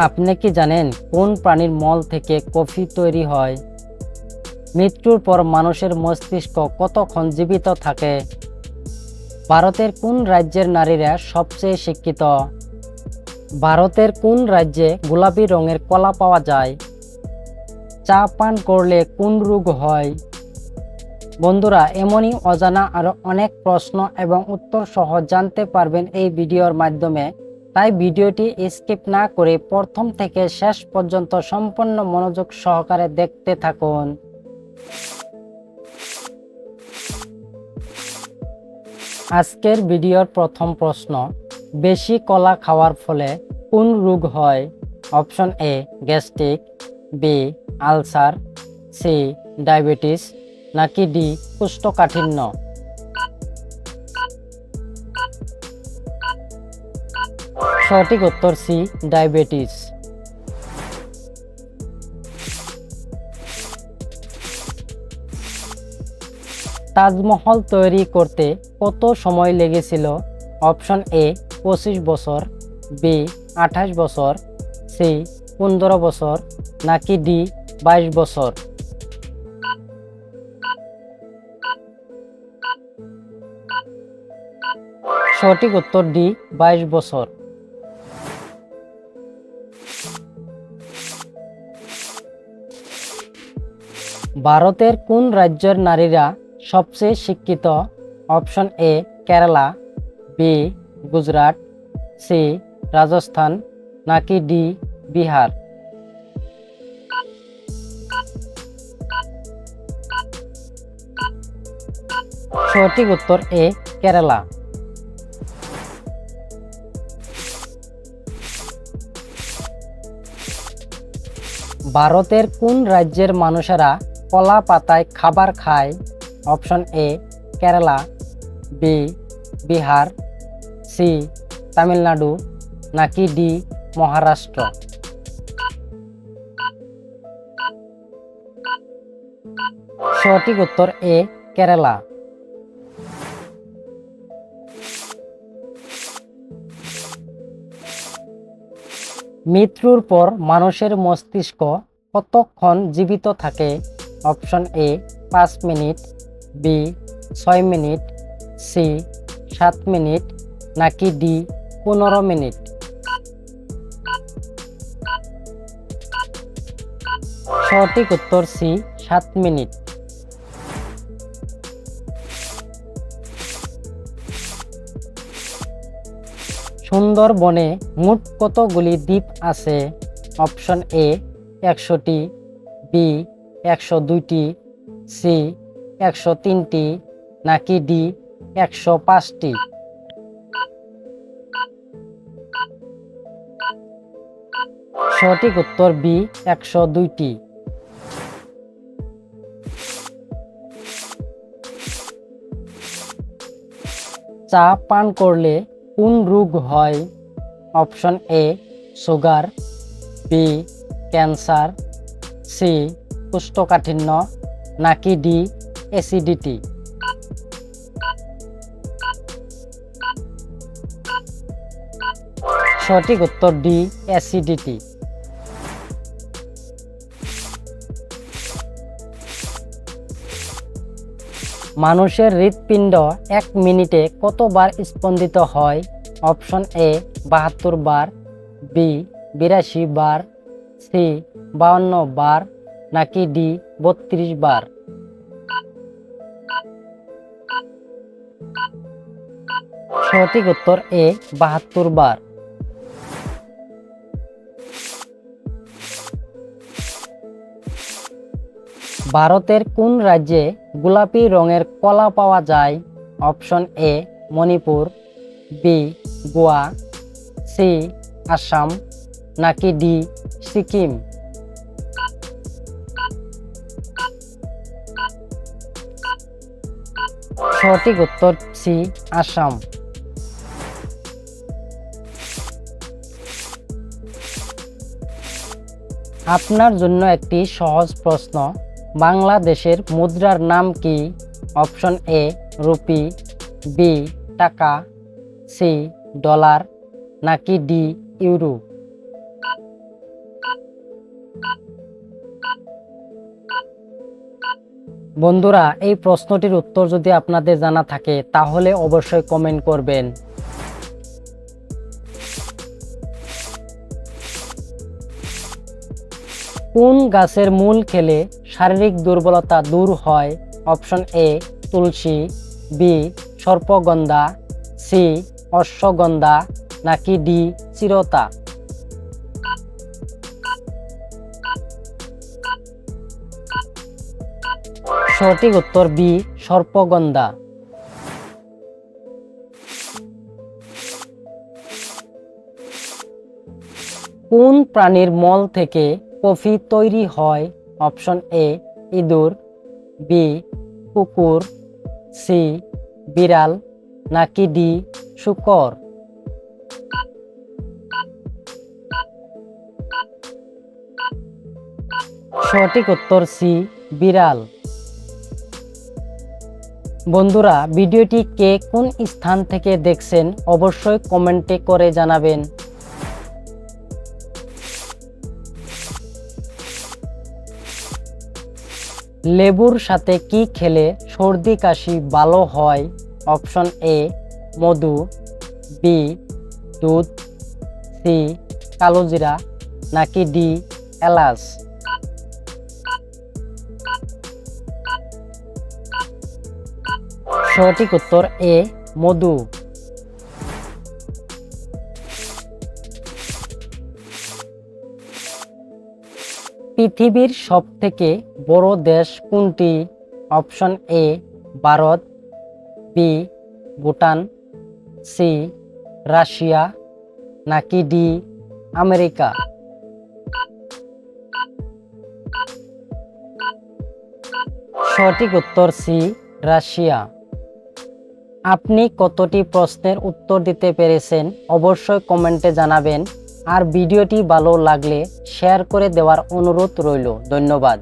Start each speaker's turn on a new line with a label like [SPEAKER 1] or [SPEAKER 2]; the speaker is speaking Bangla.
[SPEAKER 1] আপনি কি জানেন কোন প্রাণীর মল থেকে কফি তৈরি হয়? মৃত্যুর পর মানুষের মস্তিষ্ক কতক্ষণ জীবিত থাকে? ভারতের কোন রাজ্যের নারীরা সবচেয়ে শিক্ষিত? ভারতের কোন রাজ্যে গোলাপি রঙের কলা পাওয়া যায়? চা পান করলে কোন রোগ হয়? বন্ধুরা, এমনই অজানা আরও অনেক প্রশ্ন এবং উত্তর সহ জানতে পারবেন এই ভিডিওর মাধ্যমে। তাই ভিডিওটি স্কিপ না করে প্রথম থেকে শেষ পর্যন্ত সম্পূর্ণ মনোযোগ সহকারে দেখতে থাকুন। আজকের ভিডিওর প্রথম প্রশ্ন, বেশি কলা খাওয়ার ফলে কোন রোগ হয়? Option A gastric B ulcer C diabetes, নাকি ডি কোষ্ঠকাঠিন্য? সঠিক উত্তর সি, ডায়াবেটিস। তাজমহল তৈরি করতে কত সময় লেগেছিল? অপশন এ, পঁচিশ বছর, বি, আঠাশ বছর, সি, পনেরো বছর, নাকি ডি, বাইশ বছর? সঠিক উত্তর ডি, বাইশ বছর। ভারতের কোন রাজ্যের নারীরা সবচেয়ে শিক্ষিত? Option A, Kerala B Gujarat C Rajasthan, নাকি ডি বিহার? সঠিক উত্তর এ, কেরালা। ভারতের কোন রাজ্যের মানুষেরা কলা পাতায় খাবার খায়। Option A, Kerala, B, Bihar, C, Tamil Nadu, নাকি ডি, মহারাষ্ট্র। সঠিক উত্তর এ, কেরালা। মৃত্যুর পর মানুষের মস্তিষ্ক কতক্ষণ জীবিত থাকে? অপশন এ, পাঁচ মিনিট, বি, ছয় মিনিট, সি, সাত মিনিট, নাকি ডি, পনেরো মিনিট। সঠিক উত্তর সি, সাত মিনিট। সুন্দরবনে মোট কতগুলি দ্বীপ আছে? অপশন এ, একশোটি, বি একশো দুইটি, সি একশো তিনটি, নাকি ডি একশো পাঁচটি? সঠিক উত্তর বি একশো দুইটি। চা পান করলে কোন রোগ হয়? Option A, sugar, B, cancer, C কোষ্ঠকাঠিন্য নাকি ডি অ্যাসিডিটি? সঠিক উত্তর ডি অ্যাসিডিটি। মানুষের হৃৎপিণ্ড এক মিনিটে কতবার স্পন্দিত হয়? অপশন এ, বাহাত্তর বার, বি, বিরাশি বার, সি, বাউন্ন বার নাকি ডি বত্রিশ বার? সঠিক উত্তর এ বাহাত্তর বার। ভারতের কোন রাজ্যে গোলাপি রঙের কলা পাওয়া যায়? Option A Manipur, B Goa, C Assam, নাকি ডি সিকিম? সঠিক উত্তর সি, আসাম। আপনার জন্য একটি সহজ প্রশ্ন, বাংলাদেশের মুদ্রার নাম কি? Option A, rupee, B, taka, C, dollar, নাকি ডি, ইউরো? বন্ধুরা, এই প্রশ্নটির উত্তর যদি আপনাদের জানা থাকে, তাহলে অবশ্যই কমেন্ট করবেন। কোন গাছের মূল খেলে শারীরিক দুর্বলতা দূর হয়? অপশন এ তুলসী বি সর্পগন্ধা সি অশ্বগন্ধা, নাকি ডি চিরতা? সঠিক উত্তর বি, সর্পগন্ধা। কোন প্রাণীর মল থেকে কফি তৈরি হয়? অপশন এ, ইঁদুর, বি, কুকুর, সি, বিড়াল, নাকি ডি, শুকর? সঠিক উত্তর সি, বিড়াল। বন্ধুরা, ভিডিওটি কে কোন স্থান থেকে দেখছেন অবশ্যই কমেন্টে করে জানাবেন। লেবুর সাথে কি খেলে সর্দি কাশি ভালো হয়? অপশন এ, মধু, বি, দুধ, সি, কালোজিরা, নাকি ডি, এলাচ? সঠিক উত্তর এ, মধু। পৃথিবীর সবথেকে বড় দেশ কোনটি? Option A, Bharat, B, Bhutan, C, Russia, নাকি ডি, আমেরিকা? সঠিক উত্তর সি, রাশিয়া। আপনি কতটি প্রশ্নের উত্তর দিতে পেরেছেন অবশ্যই কমেন্টে জানাবেন। আর ভিডিওটি ভালো লাগলে শেয়ার করে দেওয়ার অনুরোধ রইল। ধন্যবাদ।